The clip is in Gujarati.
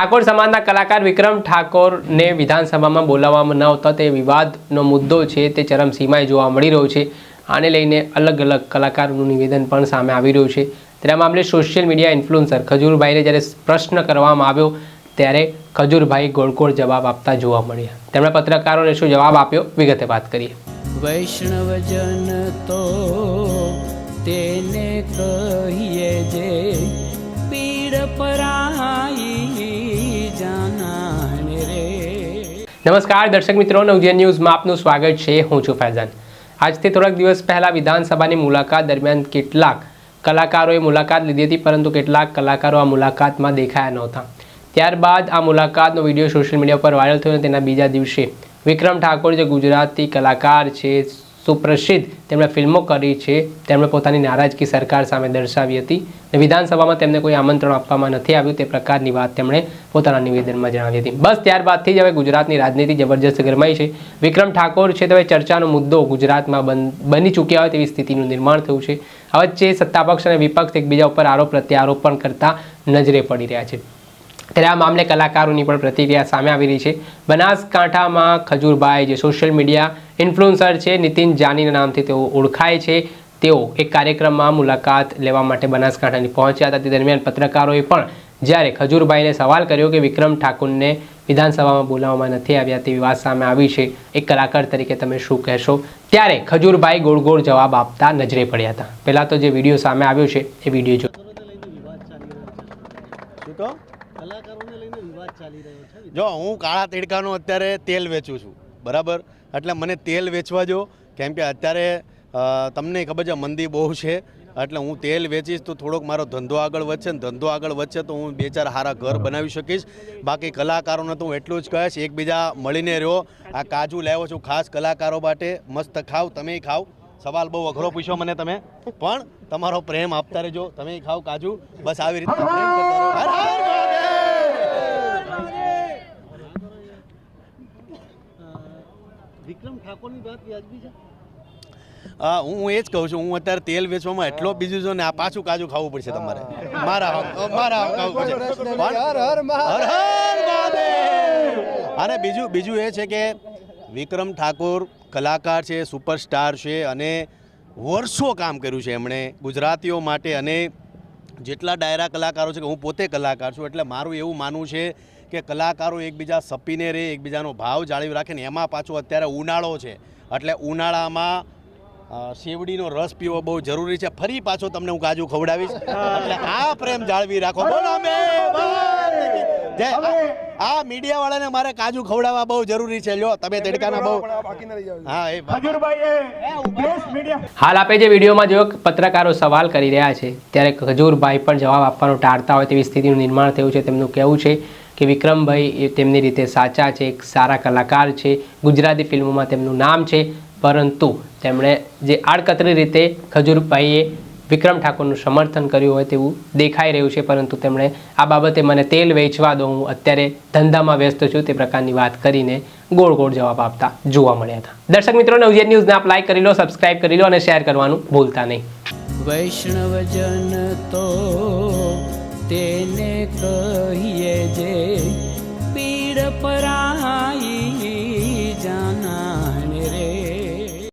ઠાકોર સમાજના કલાકાર વિક્રમ ઠાકોરને વિધાનસભામાં બોલાવવામાં ન આવતા તે વિવાદનો મુદ્દો છે તે ચરમસીમાએ જોવા મળી રહ્યો છે. આને લઈને અલગ અલગ કલાકારોનું નિવેદન પણ સામે આવી રહ્યું છે. ત્યારે મામલે સોશિયલ મીડિયા ઇન્ફ્લુઅન્સર ખજૂરભાઈને જ્યારે પ્રશ્ન કરવામાં આવ્યો, ત્યારે ખજૂરભાઈ ગોળકોળ જવાબ આપતા જોવા મળ્યા. તેમણે પત્રકારોને શું જવાબ આપ્યો? વિગતે વાત કરીએ. વૈષ્ણવજન તો તેને કહીએ જે પીડ પરાઈ નમસ્કાર, દર્શક મિત્રો, નવજીવન ન્યૂઝમાં આપનું સ્વાગત છે. હું છું ફૈઝાન. આજથી થોડાક દિવસ પહેલાં વિધાનસભાની મુલાકાત દરમિયાન કેટલાક કલાકારોએ મુલાકાત લીધી હતી, પરંતુ કેટલાક કલાકારો આ મુલાકાતમાં દેખાયા નહોતા. ત્યારબાદ આ મુલાકાતનો વીડિયો સોશિયલ મીડિયા પર વાયરલ થયો તેના બીજા દિવસે વિક્રમ ઠાકોર, જે ગુજરાતી કલાકાર છે સુપ્રસિદ્ધ તેમણે ફિલ્મો કરી છે. તેમણે પોતાની નારાજગી સરકાર સામે દર્શાવી હતી અને વિધાનસભામાં તેમને કોઈ આમંત્રણ આપવામાં નથી આવ્યું તે પ્રકારની વાત તેમણે પોતાના નિવેદનમાં જણાવી હતી. બસ ત્યારબાદથી જ હવે ગુજરાતની રાજનીતિ જબરજસ્ત ગરમાઈ છે. વિક્રમ ઠાકોર છે તો હવે ચર્ચાનો મુદ્દો ગુજરાતમાં બન ચૂક્યા હોય તેવી સ્થિતિનું નિર્માણ થયું છે. આ વચ્ચે સત્તાપક્ષ અને વિપક્ષ એકબીજા ઉપર આરોપ પ્રત્યારોપ પણ કરતા નજરે પડી રહ્યા છે. ત્યારે આ મામલે કલાકારોની પણ પ્રતિક્રિયા સામે આવી રહી છે. બનાસકાંઠામાં ખજૂરભાઈ જે સોશિયલ મીડિયા ઇન્ફ્લુએન્સર છે નીતિન જાનીના નામથી તેઓ ઓળખાય છે. તેઓ એક કાર્યક્રમમાં મુલાકાત લેવા માટે બનાસકાંઠાની પહોંચ્યા હતા. તે દરમિયાન પત્રકારોએ પણ જ્યારે ખજૂરભાઈને સવાલ કર્યો કે વિક્રમ ઠાકુરને વિધાનસભામાં બોલાવવામાં નથી આવ્યા તેવી વાત સામે આવી છે એક કલાકાર તરીકે તમે શું કહેશો? ત્યારે ખજૂરભાઈ ગોળ ગોળ જવાબ આપતા નજરે પડ્યા હતા. પહેલાં તો જે વીડિયો સામે આવ્યો છે એ વીડિયો જો શું કહો કલાકારોને લઈને વિવાદ ચાલી રહ્યો છે. જો હું કાળા તીડકાનું અત્યારે તેલ વેચું છું. બરાબર? એટલે મને તેલ વેચવા જો કેમ કે અત્યારે તમને ખબર છે મંદી બહુ છે. એટલે હું તેલ વેચીશ તો થોડોક મારો ધંધો આગળ વધશે. ને ધંધો આગળ વધશે તો હું બે ચાર સારા ઘર બનાવી શકીશ. બાકી કલાકારોને તો હું એટલું જ કહીશ એકબીજા મળીને રહ્યો આ કાજુ લાવ્યો છું ખાસ કલાકારો માટે. મસ્ત ખાવ તમે ખાવ. સવાલ બહુ અઘરો પૂછ્યો મને તમે. પણ તમારો પ્રેમ આપતા રહેજો. તમે ખાવ કાજુ. બસ આવી રીતે પ્રેમ કરતા રહો. હર હર મહાદેવ! અ, વિક્રમ ઠાકોરની વાત વ્યાજબી છે? હા એ જ કહું છું હું અત્યારે તેલ વેચવામાં એટલો બીજું છું ને આ પાછું કાજુ ખાવું પડશે તમારે. મારા મારા ખાવું પડશે. હર હર મહાદેવ! અને બીજું બીજું એ છે કે વિક્રમ ઠાકોર કલાકાર છે સુપરસ્ટાર છે અને વર્ષો કામ કર્યું છે એમણે ગુજરાતીઓ માટે અને જેટલા ડાયરા કલાકારો છે કે હું પોતે કલાકાર છું એટલે મારું એવું માનવું છે કે કલાકારો એકબીજા સપીને રહે એકબીજાનો ભાવ જાળવી રાખે ને એમાં પાછો અત્યારે ઉનાળો છે. એટલે ઉનાળામાં શેવડીનો રસ પીવો બહુ જરૂરી છે. ફરી પાછો તમને હું કાજુ ખવડાવીશ. એટલે આ પ્રેમ જાળવી રાખો. બોલો. આ- આ મીડિયા વાળાને મારે કાજુ ખવડાવવા બહુ જરૂરી છે. લ્યો તમે તડકાના બહુ. હા એ હાલ આપે જે વિડીયોમાં જો પત્રકારો સવાલ કરી રહ્યા છે ત્યારે ખજૂરભાઈ પણ જવાબ આપવાનું ટાળતા હોય તેવી સ્થિતિનું નિર્માણ થયું છે. તેમનું કહેવું છે કે વિક્રમભાઈ એ તેમની રીતે સાચા છે એક સારા કલાકાર છે. ગુજરાતી ફિલ્મોમાં તેમનું નામ છે પરંતુ તેમણે જે આડકતરી રીતે ખજૂરભાઈએ વિક્રમ ઠાકોરનું સમર્થન કર્યું હોય તેવું દેખાઈ રહ્યું છે, પરંતુ તેમણે આ બાબતે મને તેલ વેચવા દો, હું અત્યારે ધંધામાં વ્યસ્ત છું, તે પ્રકારની વાત કરીને ગોળ ગોળ જવાબ આપતા જોવા મળ્યા હતા. દર્શક મિત્રો, નવજીવન ન્યૂઝને આપ લાઈક કરી લો સબસ્ક્રાઇબ કરી લો અને શેર કરવાનું ભૂલતા નહીં. વૈષ્ણવજન તો તેને કહીએ જે પીડ પરાઈ